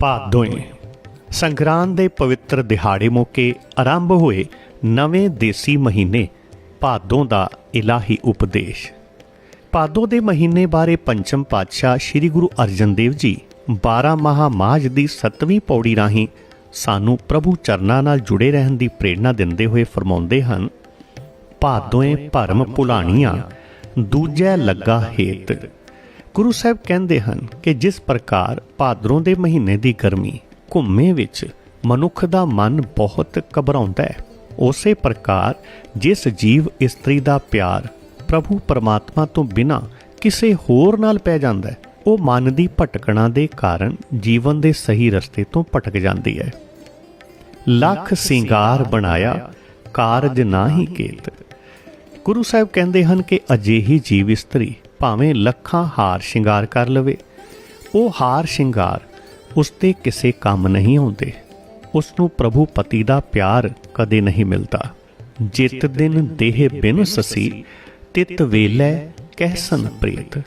ਭਾਦੋਏ ਸੰਗਰਾਂਦ ਦੇ ਪਵਿੱਤਰ ਦਿਹਾੜੇ ਮੌਕੇ ਆਰੰਭ ਹੋਏ ਨਵੇਂ ਦੇਸੀ ਮਹੀਨੇ, ਭਾਦੋਂ ਦਾ ਇਲਾਹੀ ਉਪਦੇਸ਼। ਭਾਦੋਂ ਦੇ ਮਹੀਨੇ ਬਾਰੇ ਪੰਚਮ ਪਾਤਸ਼ਾਹ ਸ੍ਰੀ ਗੁਰੂ ਅਰਜਨ ਦੇਵ ਜੀ 12 ਮਹਾ ਮਾਝ ਦੀ 7ਵੀਂ ਪੌੜੀ ਰਾਹੀਂ ਸਾਨੂੰ ਪ੍ਰਭੂ ਚਰਨਾਂ ਨਾਲ ਜੁੜੇ ਰਹਿਣ ਦੀ ਪ੍ਰੇਰਣਾ ਦਿੰਦੇ ਹੋਏ ਫਰਮਾਉਂਦੇ ਹਨ ਭਾਦੋਏ ਭਰਮ ਭੁਲਾਣੀਆਂ, ਦੂਜੈ ਲੱਗਾ ਹੇਤ। ਗੁਰੂ ਸਾਹਿਬ ਕਹਿੰਦੇ ਹਨ ਕਿ ਜਿਸ ਪ੍ਰਕਾਰ ਭਾਦਰੋਂ ਦੇ ਮਹੀਨੇ ਦੀ ਗਰਮੀ ਘੁੰਮੇ ਵਿੱਚ ਮਨੁੱਖ ਦਾ ਮਨ ਬਹੁਤ ਘਬਰਾਉਂਦਾ ਹੈ, ਉਸੇ ਪ੍ਰਕਾਰ ਜਿਸ ਜੀਵ ਇਸਤਰੀ ਦਾ ਪਿਆਰ ਪ੍ਰਭੂ ਪਰਮਾਤਮਾ ਤੋਂ ਬਿਨਾ ਕਿਸੇ ਹੋਰ ਨਾਲ ਪੈ ਜਾਂਦਾ ਹੈ, ਉਹ ਮਨ ਦੀ ਭਟਕਣਾ ਦੇ ਕਾਰਨ ਜੀਵਨ ਦੇ ਸਹੀ ਰਸਤੇ ਤੋਂ ਭਟਕ ਜਾਂਦੀ ਹੈ। ਲੱਖ ਸਿੰਗਾਰ ਬਣਾਇਆ ਕਾਰਜ ਨਾਹੀ ਕੇਤ। ਗੁਰੂ ਸਾਹਿਬ ਕਹਿੰਦੇ ਹਨ ਕਿ ਅਜਿਹੀ ਜੀਵ ਇਸਤਰੀ ਭਾਵੇਂ ਲੱਖਾਂ ਹਾਰ ਸ਼ਿੰਗਾਰ ਕਰ ਲਵੇ, ਉਹ ਹਾਰ ਸ਼ਿੰਗਾਰ ਉਸ ਤੇ ਕਿਸੇ ਕੰਮ ਨਹੀਂ ਆਉਂਦੇ। ਉਸ ਨੂੰ ਪ੍ਰਭੂ ਪਤੀ ਦਾ ਪਿਆਰ ਕਦੇ ਨਹੀਂ ਮਿਲਦਾ। ਜਿਤ ਦਿਨ ਦੇਹ ਬਿਨ ਸਸੀ, ਤਿਤ ਵੇਲੇ ਕਹਿਸਨ ਪ੍ਰੀਤ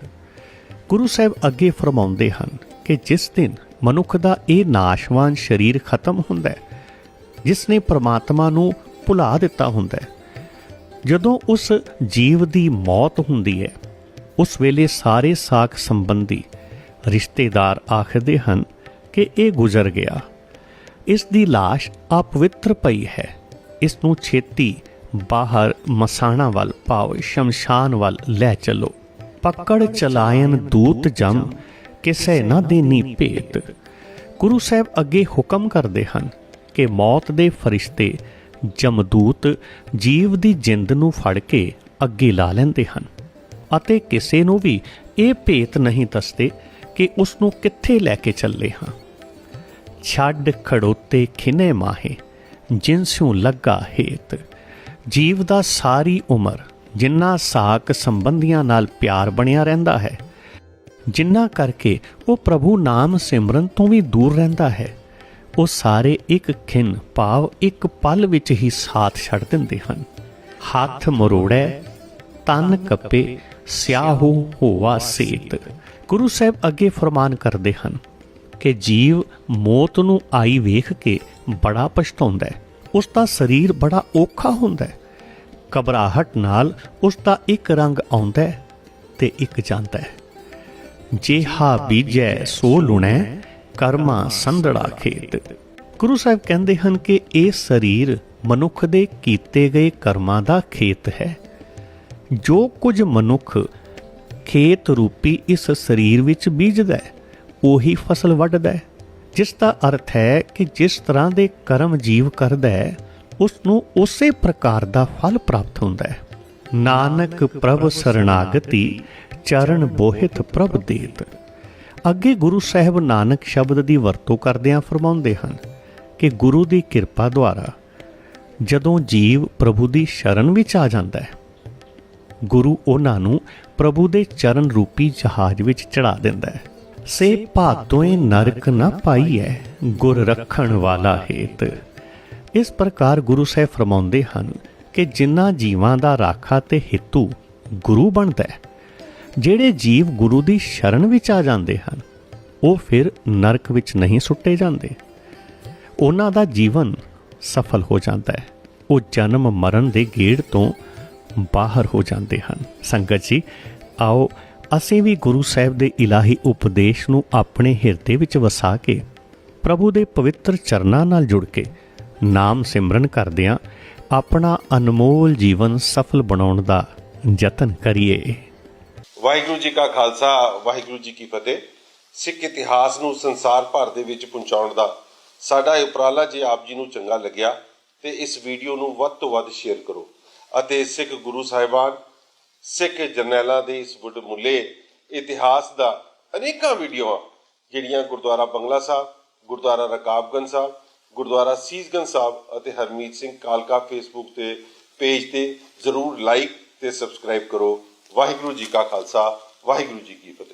ਗੁਰੂ ਸਾਹਿਬ ਅੱਗੇ ਫਰਮਾਉਂਦੇ ਹਨ ਕਿ ਜਿਸ ਦਿਨ ਮਨੁੱਖ ਦਾ ਇਹ ਨਾਸ਼ਵਾਨ ਸਰੀਰ ਖਤਮ ਹੁੰਦਾ ਹੈ, ਜਿਸ ਨੇ ਪ੍ਰਮਾਤਮਾ ਨੂੰ ਭੁਲਾ ਦਿੱਤਾ ਹੁੰਦਾ ਹੈ, ਜਦੋਂ ਉਸ ਜੀਵ ਦੀ ਮੌਤ ਹੁੰਦੀ ਹੈ ਉਸ ਵੇਲੇ ਸਾਰੇ ਸਾਖ ਸੰਬੰਧੀ ਰਿਸ਼ਤੇਦਾਰ ਆਖਦੇ ਹਨ ਕਿ ਇਹ ਗੁਜ਼ਰ ਗਿਆ। ਇਸ ਦੀ লাশ ਅਪਵਿੱਤਰ ਪਈ ਹੈ। ਇਸ ਨੂੰ ਛੇਤੀ ਬਾਹਰ ਮਸਾਣਾ ਵੱਲ ਪਾਓ, ਸ਼ਮਸ਼ਾਨ ਵੱਲ ਲੈ ਚਲੋ। ਪਕੜ ਚਲਾਇਨ ਦੂਤ ਜਮ ਕਿਸੇ ਨਾ ਦੇਨੀ ਭੇਤ। ਗੁਰੂ ਸਾਹਿਬ ਅੱਗੇ ਹੁਕਮ ਕਰਦੇ ਹਨ ਕਿ ਮੌਤ ਦੇ ਫਰਿਸ਼ਤੇ ਜਮਦੂਤ ਜੀਵ ਦੀ ਜਿੰਦ ਨੂੰ ਫੜ ਕੇ ਅੱਗੇ ਲਾ ਲੈਂਦੇ ਹਨ। ਅਤੇ ਕਿਸੇ ਨੂੰ ਵੀ ਇਹ ਭੇਤ ਨਹੀਂ ਦੱਸਦੇ ਕਿ ਉਸ ਨੂੰ ਕਿੱਥੇ ਲੈ ਕੇ ਚੱਲੇ ਹਾਂ। ਛੱਡ ਖੜੋਤੇ ਖਿਨੇ ਮਾਹੇ ਜਿਨਸਿਉ ਲੱਗਾ ਹੇਤ। ਜੀਵ ਦਾ ਸਾਰੀ ਉਮਰ ਜਿੰਨਾ ਸਾਕ ਸੰਬੰਧੀਆਂ ਨਾਲ ਪਿਆਰ ਬਣਿਆ ਰਹਿੰਦਾ ਹੈ, ਜਿੰਨਾ ਕਰਕੇ ਉਹ ਪ੍ਰਭੂ ਨਾਮ ਸਿਮਰਨ ਤੋਂ ਵੀ ਦੂਰ ਰਹਿੰਦਾ ਹੈ, ਉਹ ਸਾਰੇ ਇੱਕ ਖਿੰਨ ਭਾਵ ਇੱਕ ਪਲ ਵਿੱਚ ਹੀ ਸਾਥ ਛੱਡ ਦਿੰਦੇ ਹਨ। ਹੱਥ ਮਰੋੜੈ ਤਨ ਕੱਪੇ, ਸਿਆਹੂ ਹੋਵਾ ਸੇਤ। ਗੁਰੂ ਸਾਹਿਬ ਅੱਗੇ ਫਰਮਾਨ ਕਰਦੇ ਹਨ ਕਿ ਜੀਵ ਮੌਤ ਨੂੰ ਆਈ ਵੇਖ ਕੇ ਬੜਾ ਪਛਤਾਉਂਦਾ ਹੈ। ਉਸ ਦਾ ਸਰੀਰ ਬੜਾ ਔਖਾ ਹੁੰਦਾ ਹੈ। ਘਬਰਾਹਟ ਨਾਲ ਉਸ ਦਾ ਇੱਕ ਰੰਗ ਆਉਂਦਾ ਹੈ ਤੇ ਇੱਕ ਜਾਂਦਾ ਹੈ। ਜੇਹਾ ਬੀਜੈ ਸੋ ਲੁਣੈ, ਕਰਮਾ ਸੰਧੜਾ ਖੇਤ। ਗੁਰੂ ਸਾਹਿਬ ਕਹਿੰਦੇ ਹਨ ਕਿ ਇਹ ਸਰੀਰ ਮਨੁੱਖ ਦੇ ਕੀਤੇ ਗਏ ਕਰਮਾਂ ਦਾ ਖੇਤ ਹੈ। ਜੋ ਕੁਝ ਮਨੁੱਖ ਖੇਤ ਰੂਪੀ ਇਸ ਸਰੀਰ ਵਿੱਚ ਬੀਜਦਾ ਹੈ, ਉਹੀ ਫਸਲ ਵੱਢਦਾ ਹੈ। ਜਿਸ ਦਾ ਅਰਥ ਹੈ ਕਿ ਜਿਸ ਤਰ੍ਹਾਂ ਦੇ ਕਰਮ ਜੀਵ ਕਰਦਾ ਹੈ, ਉਸ ਨੂੰ ਉਸੇ ਪ੍ਰਕਾਰ ਦਾ ਫਲ ਪ੍ਰਾਪਤ ਹੁੰਦਾ ਹੈ। ਨਾਨਕ ਪ੍ਰਭ ਸਰਣਾਗਤੀ, ਚਰਨ ਬੋਹਿਤ ਪ੍ਰਭ ਦੇਤ। ਅੱਗੇ ਗੁਰੂ ਸਾਹਿਬ ਨਾਨਕ ਸ਼ਬਦ ਦੀ ਵਰਤੋਂ ਕਰਦਿਆਂ ਫਰਮਾਉਂਦੇ ਹਨ ਕਿ ਗੁਰੂ ਦੀ ਕਿਰਪਾ ਦੁਆਰਾ ਜਦੋਂ ਜੀਵ ਪ੍ਰਭੂ ਦੀ ਸ਼ਰਨ ਵਿੱਚ ਆ ਜਾਂਦਾ ਹੈ ਗੁਰੂ ਉਹਨਾਂ ਨੂੰ ਪ੍ਰਭੂ ਦੇ ਚਰਨ ਰੂਪੀ ਜਹਾਜ਼ ਵਿੱਚ ਚੜਾ ਦਿੰਦਾ ਹੈ। ਸੇ ਭਾਦੋਏ ਨਰਕ ਨਾ ਪਾਈਐ ਗੁਰ ਰੱਖਣ ਵਾਲਾ ਹੇਤ। ਇਸ ਪ੍ਰਕਾਰ ਗੁਰੂ ਸਾਹਿਬ ਫਰਮਾਉਂਦੇ ਹਨ ਕਿ ਜਿਨ੍ਹਾਂ ਜੀਵਾਂ ਦਾ ਰਾਖਾ ਤੇ ਹਿੱਤੂ ਗੁਰੂ ਬਣਦਾ ਹੈ ਜਿਹੜੇ ਜੀਵ ਗੁਰੂ ਦੀ ਸ਼ਰਨ ਵਿੱਚ ਆ ਜਾਂਦੇ ਹਨ ਉਹ ਫਿਰ ਨਰਕ ਵਿੱਚ ਨਹੀਂ ਸੁੱਟੇ ਜਾਂਦੇ। ਉਹਨਾਂ ਦਾ ਜੀਵਨ ਸਫਲ ਹੋ ਜਾਂਦਾ ਹੈ। ਉਹ ਜਨਮ ਮਰਨ ਦੇ ਗੇੜ ਤੋਂ ਬਾਹਰ ਹੋ ਜਾਂਦੇ ਹਨ। ਸੰਗਤ ਜੀ, ਆਓ ਅਸੀਂ ਵੀ ਗੁਰੂ ਸਾਹਿਬ ਦੇ ਇਲਾਹੀ ਉਪਦੇਸ਼ ਨੂੰ ਆਪਣੇ ਹਿਰਦੇ ਵਿੱਚ ਵਸਾ ਕੇ ਪ੍ਰਭੂ ਦੇ ਪਵਿੱਤਰ ਚਰਨਾਂ ਨਾਲ ਜੁੜ ਕੇ ਨਾਮ ਸਿਮਰਨ ਕਰਦਿਆਂ ਆਪਣਾ ਅਨਮੋਲ ਜੀਵਨ ਸਫਲ ਬਣਾਉਣ ਦਾ ਯਤਨ ਕਰੀਏ। ਵਾਹਿਗੁਰੂ ਜੀ ਕਾ ਖਾਲਸਾ, ਵਾਹਿਗੁਰੂ ਜੀ ਕੀ ਫਤਿਹ। ਸਿੱਖ ਇਤਿਹਾਸ ਨੂੰ ਸੰਸਾਰ ਭਰ ਦੇ ਵਿੱਚ ਪਹੁੰਚਾਉਣ ਦਾ ਸਾਡਾ ਇਹ ਉਪਰਾਲਾ ਜੇ ਆਪ ਜੀ ਨੂੰ ਚੰਗਾ ਲੱਗਿਆ, ਤੇ ਇਸ ਵੀਡੀਓ ਨੂੰ ਵੱਧ ਤੋਂ ਵੱਧ ਸ਼ੇਅਰ ਕਰੋ। ਅਤੇ ਸਿੱਖ ਗੁਰੂ ਸਾਹਿਬਾਨ, ਸਿੱਖ ਜਰਨੈਲਾਂ ਦੇ ਇਸ ਮੁੱਲੇ ਇਤਿਹਾਸ ਦਾ ਅਨੇਕਾਂ ਵੀਡੀਓਆਂ, ਜਿਹੜੀਆਂ ਗੁਰਦੁਆਰਾ ਬੰਗਲਾ ਸਾਹਿਬ, ਗੁਰਦੁਆਰਾ ਰਕਾਬਗੰਜ ਸਾਹਿਬ, ਗੁਰਦੁਆਰਾ ਸੀਸਗੰਜ ਸਾਹਿਬ ਅਤੇ ਹਰਮੀਤ ਸਿੰਘ ਕਾਲਕਾ ਫੇਸਬੁੱਕ ਤੇ ਪੇਜ ਤੇ ਜ਼ਰੂਰ ਲਾਈਕ ਤੇ ਸਬਸਕ੍ਰਾਈਬ ਕਰੋ। ਵਾਹਿਗੁਰੂ ਜੀ ਕਾ ਖਾਲਸਾ, ਵਾਹਿਗੁਰੂ ਜੀ ਕੀ ਫਤਿਹ।